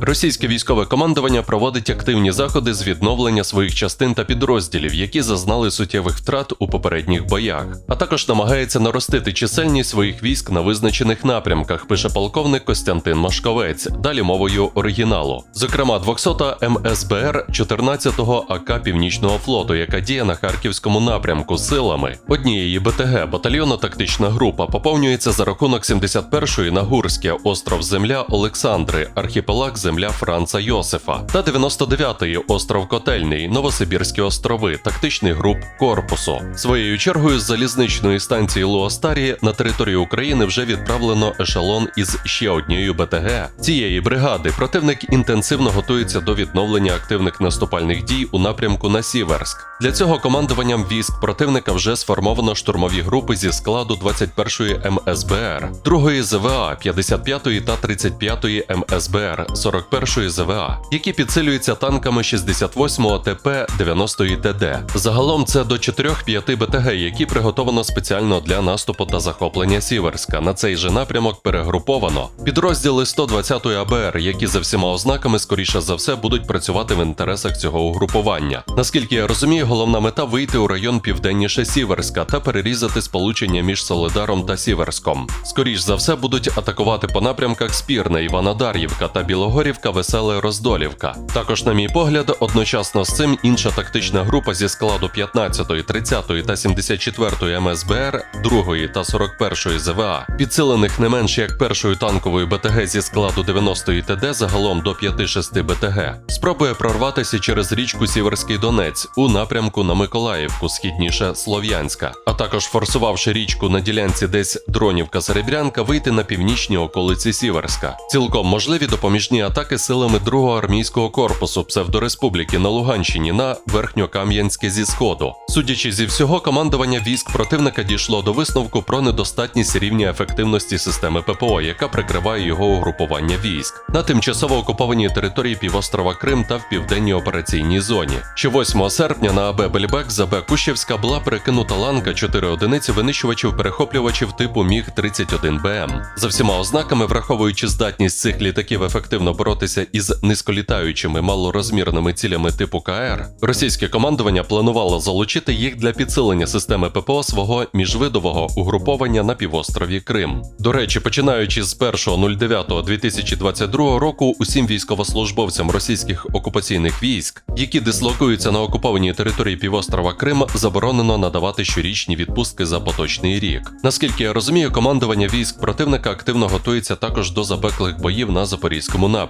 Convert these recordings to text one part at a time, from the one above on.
Російське військове командування проводить активні заходи з відновлення своїх частин та підрозділів, які зазнали суттєвих втрат у попередніх боях, а також намагається наростити чисельність своїх військ на визначених напрямках, пише полковник Костянтин Машковець, далі мовою оригіналу. Зокрема, 200-та МСБР 14-го АК Північного флоту, яка діє на харківському напрямку силами однієї БТГ, батальйонно-тактична група, поповнюється за рахунок 71-ї Нагурське, остров Земля Олександри, архіпелаг земля Франца Йосифа та 99-й остров Котельний, Новосибірські острови, тактичний груп корпусу. Своєю чергою з залізничної станції Луостарі на територію України вже відправлено ешелон із ще однією БТГ. Цієї бригади противник інтенсивно готується до відновлення активних наступальних дій у напрямку на Сіверськ. Для цього командуванням військ противника вже сформовано штурмові групи зі складу 21-ї МСБР, 2-ї ЗВА, 55-ї та 35-ї МСБР, 41-ї ЗВА, які підсилюються танками 68-го ТП 90-ї ТД. Загалом це до 4-5 БТГ, які приготовано спеціально для наступу та захоплення Сіверська. На цей же напрямок перегруповано підрозділи 120-ї АБР, які за всіма ознаками скоріше за все будуть працювати в інтересах цього угрупування. Наскільки я розумію, головна мета вийти у район південніше Сіверська та перерізати сполучення між Солидаром та Сіверськом. Скоріш за все будуть атакувати по напрямках Спірне, Іванодар'ївка та Білогорівка, Веселе Роздолівка. Також, на мій погляд, одночасно з цим інша тактична група зі складу 15-ї, 30-ї та 74-ї МСБР, 2-ї та 41-ї ЗВА, підсилених не менш як першою танковою БТГ зі складу 90-ї ТД загалом до 5-6 БТГ, спробує прорватися через річку Сіверський Донець у напрямку на Миколаївку, східніше Слов'янська, а також форсувавши річку на ділянці десь Дронівка Серебрянка, вийти на північні околиці Сіверська. Цілком можливі допоміжні атаки силами 2-го армійського корпусу псевдореспубліки на Луганщині на Верхньокам'янське зі сходу. Судячи зі всього, командування військ противника дійшло до висновку про недостатність рівня ефективності системи ППО, яка прикриває його угрупування військ на тимчасово окупованій території півострова Крим та в південній операційній зоні. Ще 8 серпня на АБ Бельбек з АБ Кущевська була перекинута ланка 4 одиниці винищувачів перехоплювачів типу Міг 31 БМ. За всіма ознаками, враховуючи здатність цих літаків ефективно боротися із низьколітаючими малорозмірними цілями типу КР, російське командування планувало залучити їх для підсилення системи ППО свого міжвидового угруповання на півострові Крим. До речі, починаючи з 1.09.2022 року, усім військовослужбовцям російських окупаційних військ, які дислокуються на окупованій території півострова Крим, заборонено надавати щорічні відпустки за поточний рік. Наскільки я розумію, командування військ противника активно готується також до запеклих боїв на запорізькому напрямку.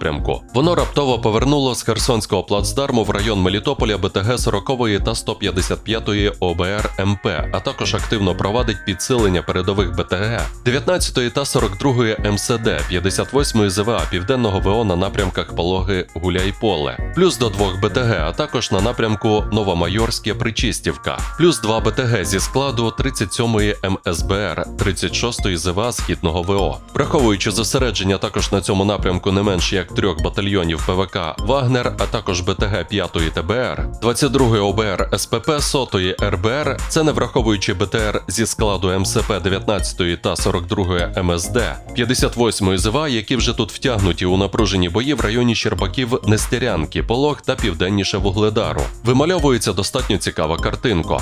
Воно раптово повернуло з Херсонського плацдарму в район Мелітополя БТГ 40 та 155-ї ОБР МП, а також активно провадить підсилення передових БТГ. 19-ї та 42-ї МСД, 58-ї ЗВА Південного ВО на напрямках Пологи Гуляйполе, плюс до двох БТГ, а також на напрямку Новомайорське Причистівка, плюс два БТГ зі складу 37-ї МСБР, 36-ї ЗВА Східного ВО, враховуючи зосередження також на цьому напрямку не менш як трьох батальйонів ПВК Вагнер, а також БТГ 5-ї ТБР, 22-ї ОБР СПП, 100-ї РБР, це не враховуючи БТР зі складу МСП 19-ї та 42-ї МСД, 58-ї ЗВА, які вже тут втягнуті у напружені бої в районі Щербаків, Нестерянки, Полог та південніше Вугледару. Вимальовується достатньо цікава картинка.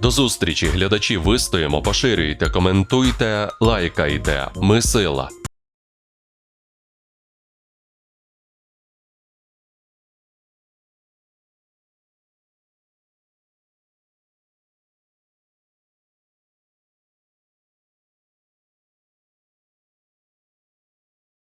До зустрічі, глядачі, вистоїмо, поширюйте, коментуйте, лайкайте. Ми сила.